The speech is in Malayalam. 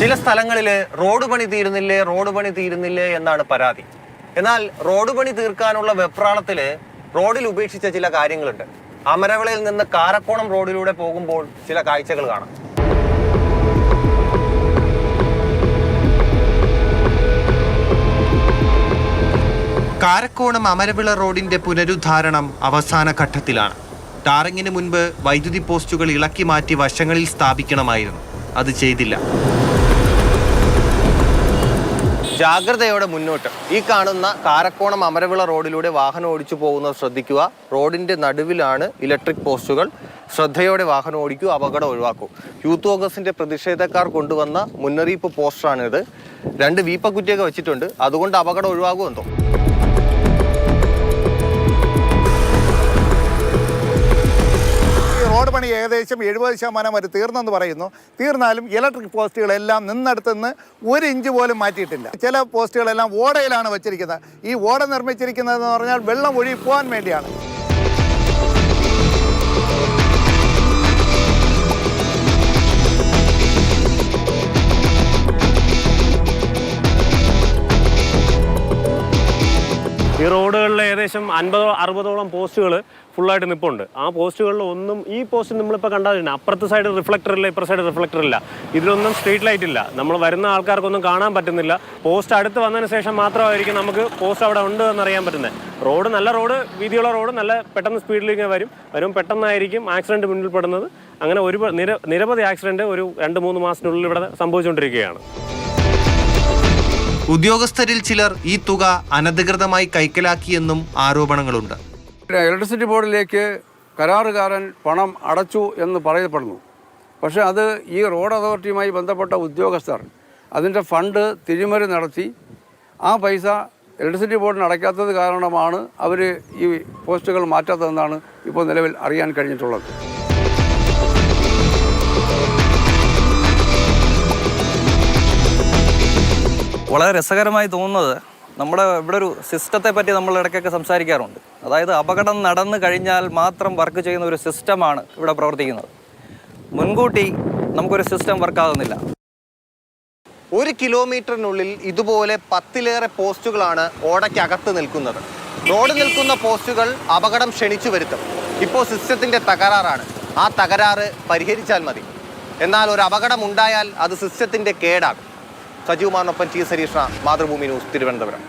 ചില സ്ഥലങ്ങളിൽ റോഡ് പണി തീരുന്നില്ലേ റോഡ് പണി തീരുന്നില്ലേ എന്നാണ് പരാതി. എന്നാൽ റോഡ് പണി തീർക്കാനുള്ള വെപ്രാളത്തിൽ റോഡിൽ ഉപേക്ഷിച്ച ചില കാര്യങ്ങളുണ്ട്. അമരവിളയിൽ നിന്ന് കാരക്കോണം റോഡിലൂടെ പോകുമ്പോൾ ചില കാഴ്ചകൾ കാണാം. കാരക്കോണം അമരവിള റോഡിന്റെ പുനരുദ്ധാരണം അവസാന ഘട്ടത്തിലാണ്. ടാറിങ്ങിന് മുൻപ് വൈദ്യുതി പോസ്റ്റുകൾ ഇളക്കി മാറ്റി വശങ്ങളിൽ സ്ഥാപിക്കണമായിരുന്നു. അത് ചെയ്തില്ല. ജാഗ്രതയോടെ മുന്നോട്ട്. ഈ കാണുന്ന കാരക്കോണം അമരവിള റോഡിലൂടെ വാഹനം ഓടിച്ചു പോകുന്നത് ശ്രദ്ധിക്കുക. റോഡിന്റെ നടുവിലാണ് ഇലക്ട്രിക് പോസ്റ്റുകൾ. ശ്രദ്ധയോടെ വാഹനം ഓടിക്കൂ അപകടം ഒഴിവാക്കൂ. യൂത്ത് കോൺഗ്രസിന്റെ പ്രതിഷേധക്കാർ കൊണ്ടുവന്ന മുന്നറിയിപ്പ് പോസ്റ്ററാണിത് രണ്ട് വീപ്പക്കുറ്റിയൊക്കെ വെച്ചിട്ടുണ്ട്. അതുകൊണ്ട് അപകടം ഒഴിവാകുമെന്തോ? റോഡ് പണി ഏകദേശം എഴുപത് ശതമാനം വരെ തീർന്നെന്ന് പറയുന്നു. തീർന്നാലും ഇലക്ട്രിക് പോസ്റ്റുകളെല്ലാം നിന്നടുത്ത് നിന്ന് ഒരു ഇഞ്ച് പോലും മാറ്റിയിട്ടില്ല. ചില പോസ്റ്റുകളെല്ലാം ഓടയിലാണ് വെച്ചിരിക്കുന്നത്. ഈ ഓട നിർമ്മിച്ചിരിക്കുന്നതെന്ന് പറഞ്ഞാൽ വെള്ളം ഒഴുകി പോകാൻ വേണ്ടിയാണ്. ഈ റോഡുകളിൽ ഏകദേശം അൻപതോ അറുപതോളം പോസ്റ്റുകൾ ഫുള്ളായിട്ട് നിൽപ്പുണ്ട് ആ പോസ്റ്റുകളിൽ ഒന്നും ഈ പോസ്റ്റ് നമ്മളിപ്പോൾ കണ്ടതിന് അപ്പുറത്തെ സൈഡ് റിഫ്ലക്ടർ ഇല്ല ഇപ്പുറത്തെ സൈഡ് റിഫ്ലക്ടർ ഇല്ല. ഇതിലൊന്നും സ്ട്രീറ്റ് ലൈറ്റ് ഇല്ല. നമ്മൾ വരുന്ന ആൾക്കാർക്കൊന്നും കാണാൻ പറ്റുന്നില്ല. പോസ്റ്റ് അടുത്ത് വന്നതിന് ശേഷം മാത്രമായിരിക്കും നമുക്ക് പോസ്റ്റ് അവിടെ ഉണ്ട് എന്നറിയാൻ പറ്റുന്നത്. റോഡ് നല്ല റോഡ് വീതിയുള്ള റോഡ് നല്ല പെട്ടെന്ന് സ്പീഡിലേക്ക് വരും. വരും പെട്ടെന്നായിരിക്കും ആക്സിഡന്റ് മുന്നിൽ പെടുന്നത്. അങ്ങനെ ഒരു നിര നിരവധി ആക്സിഡന്റ് ഒരു രണ്ട് മൂന്ന് മാസത്തിനുള്ളിൽ ഇവിടെ സംഭവിച്ചുകൊണ്ടിരിക്കുകയാണ്. ഉദ്യോഗസ്ഥരിൽ ചിലർ ഈ തുക അനധികൃതമായി കൈക്കലാക്കിയെന്നും ആരോപണങ്ങളുണ്ട്. ഇലക്ട്രിസിറ്റി ബോർഡിലേക്ക് കരാറുകാരൻ പണം അടച്ചു എന്ന് പറയപ്പെടുന്നു. പക്ഷേ അത് ഈ റോഡ് അതോറിറ്റിയുമായി ബന്ധപ്പെട്ട ഉദ്യോഗസ്ഥർ അതിന്റെ ഫണ്ട് തിരിമറി നടത്തി ആ പൈസ ഇലക്ട്രിസിറ്റി ബോർഡിന് അടയ്ക്കാത്തത് കാരണമാണ് അവർ ഈ പോസ്റ്റുകൾ മാറ്റാത്തതെന്നാണ് ഇപ്പോൾ നിലവിൽ അറിയാൻ കഴിഞ്ഞിട്ടുള്ളത്. വളരെ രസകരമായി തോന്നുന്നത് നമ്മുടെ ഇവിടെ ഒരു സിസ്റ്റത്തെ പറ്റി നമ്മൾ ഇടയ്ക്കൊക്കെ സംസാരിക്കാറുണ്ട്. അതായത് അപകടം നടന്നു കഴിഞ്ഞാൽ മാത്രം വർക്ക് ചെയ്യുന്ന ഒരു സിസ്റ്റമാണ് ഇവിടെ പ്രവർത്തിക്കുന്നത്. മുൻകൂട്ടി നമുക്കൊരു സിസ്റ്റം വർക്കാകുന്നില്ല ഒരു കിലോമീറ്ററിനുള്ളിൽ ഇതുപോലെ പത്തിലേറെ പോസ്റ്റുകളാണ് ഓടയ്ക്കകത്ത് നിൽക്കുന്നത്. റോഡ് നിൽക്കുന്ന പോസ്റ്റുകൾ അപകടം ക്ഷണിച്ചു വരുത്തും. ഇപ്പോൾ സിസ്റ്റത്തിന്റെ തകരാറാണ്. ആ തകരാറ് പരിഹരിച്ചാൽ മതി. എന്നാൽ ഒരു അപകടം ഉണ്ടായാൽ അത് സിസ്റ്റത്തിന്റെ കേടാകും. സജീവമാറിനൊപ്പം ടി സരീഷ മാതൃഭൂമി ന്യൂസ് തിരുവനന്തപുരം.